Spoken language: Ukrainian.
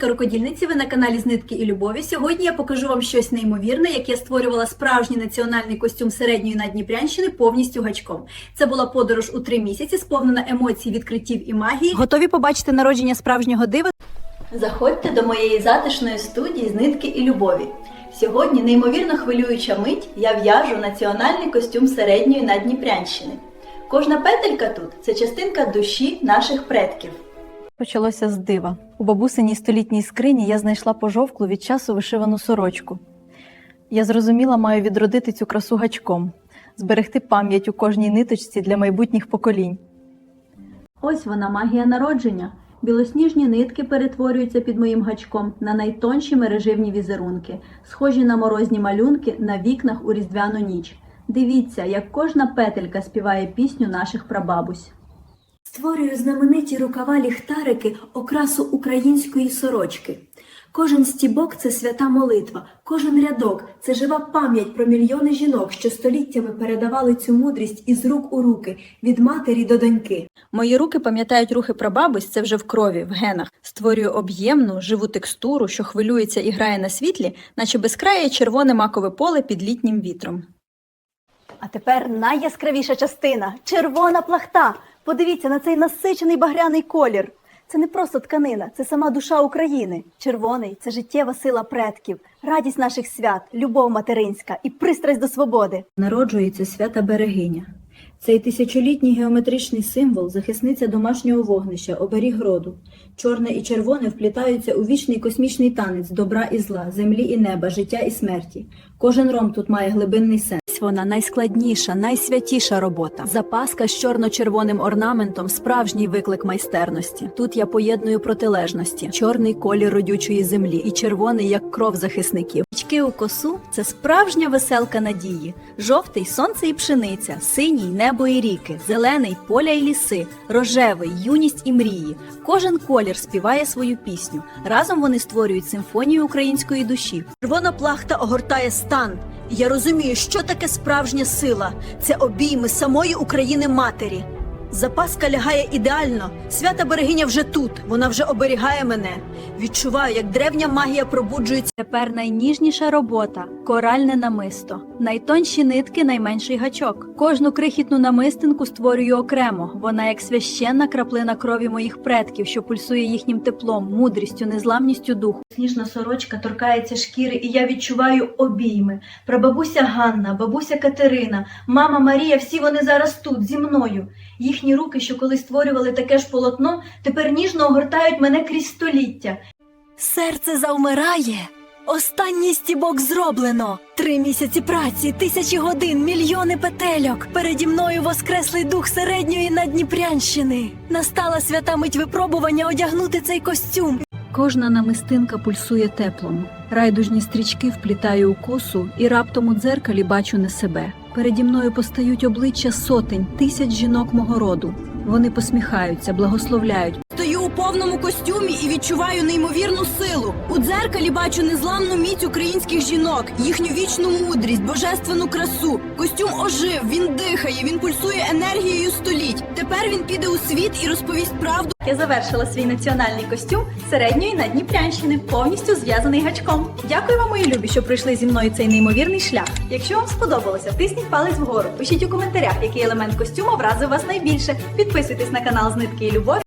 Донечка рукодільниці, ви на каналі з нитки і любові. Сьогодні я покажу вам щось неймовірне, як я створювала справжній національний костюм середньої Надніпрянщини повністю гачком. Це була подорож у три місяці, сповнена емоцій, відкриттів і магії. Готові побачити народження справжнього дива? Заходьте до моєї затишної студії з нитки і любові. Сьогодні неймовірно хвилююча мить. Я в'яжу національний костюм середньої Надніпрянщини. Кожна петелька тут це частинка душі наших предків. Почалося з дива. У бабусиній столітній скрині я знайшла пожовклу від часу вишивану сорочку. Я зрозуміла, маю відродити цю красу гачком, зберегти пам'ять у кожній ниточці для майбутніх поколінь. Ось вона магія народження. Білосніжні нитки перетворюються під моїм гачком на найтонші мереживні візерунки, схожі на морозні малюнки на вікнах у різдвяну ніч. Дивіться, як кожна петелька співає пісню наших прабабусь. Створюю знамениті рукава ліхтарики окрасу української сорочки. Кожен стібок це свята молитва, кожен рядок це жива пам'ять про мільйони жінок, що століттями передавали цю мудрість із рук у руки, від матері до доньки. Мої руки пам'ятають рухи прабабусь, це вже в крові, в генах. Створюю об'ємну, живу текстуру, що хвилюється і грає на світлі, наче безкрає червоне макове поле під літнім вітром. А тепер найяскравіша частина червона плахта. Подивіться на цей насичений багряний колір. Це не просто тканина, це сама душа України. Червоний це життєва сила предків, радість наших свят, любов материнська і пристрасть до свободи. Народжується свята берегиня. Цей тисячолітній геометричний символ захисниця домашнього вогнища, оберіг роду. Чорне і червоне вплітаються у вічний космічний танець добра і зла, землі і неба, життя і смерті. Кожен ром тут має глибинний сенс. Вона найскладніша, найсвятіша робота. Запаска з чорно-червоним орнаментом справжній виклик майстерності. Тут я поєдную протилежності: чорний колір родючої землі і червоний, як кров захисників. Річки у косу це справжня веселка надії. Жовтий сонце і пшениця, синій небо і ріки, зелений поля і ліси, рожевий юність і мрії. Кожен колір співає свою пісню. Разом вони створюють симфонію української душі. Червона плахта огортає стан. Я розумію, що таке справжня сила. Це обійми самої України матері. Запаска лягає ідеально. Свята берегиня вже тут. Вона вже оберігає мене. Відчуваю, як древня магія пробуджується. Тепер найніжніша робота коральне намисто. Найтонші нитки, найменший гачок. Кожну крихітну намистинку створюю окремо. Вона як священна краплина крові моїх предків, що пульсує їхнім теплом, мудрістю, незламністю духу. Сніжна сорочка торкається шкіри, і я відчуваю обійми. Прабабуся Ганна, бабуся Катерина, мама Марія, всі вони зараз тут зі мною. Їхні руки, що колись створювали таке ж полотно, тепер ніжно огортають мене крізь століття. Серце завмирає. Останній стібок зроблено. Три місяці праці, тисячі годин, мільйони петельок. Переді мною воскреслий дух середньої Надніпрянщини. Настала свята мить випробування одягнути цей костюм. Кожна намистинка пульсує теплом. Райдужні стрічки вплітаю у косу, і раптом у дзеркалі бачу не себе. Переді мною постають обличчя сотень, тисяч жінок мого роду. Вони посміхаються, благословляють. Повному костюмі і відчуваю неймовірну силу. У дзеркалі бачу незламну міць українських жінок, їхню вічну мудрість, божественну красу. Костюм ожив, він дихає, він пульсує енергією століть. Тепер він піде у світ і розповість правду. Я завершила свій національний костюм середньої Надніпрянщини, повністю зв'язаний гачком. Дякую вам, мої любі, що пройшли зі мною цей неймовірний шлях. Якщо вам сподобалося, тисніть палець вгору, пишіть у коментарях, який елемент костюму вразив вас найбільше. Підписуйтесь на канал з нитки і любові.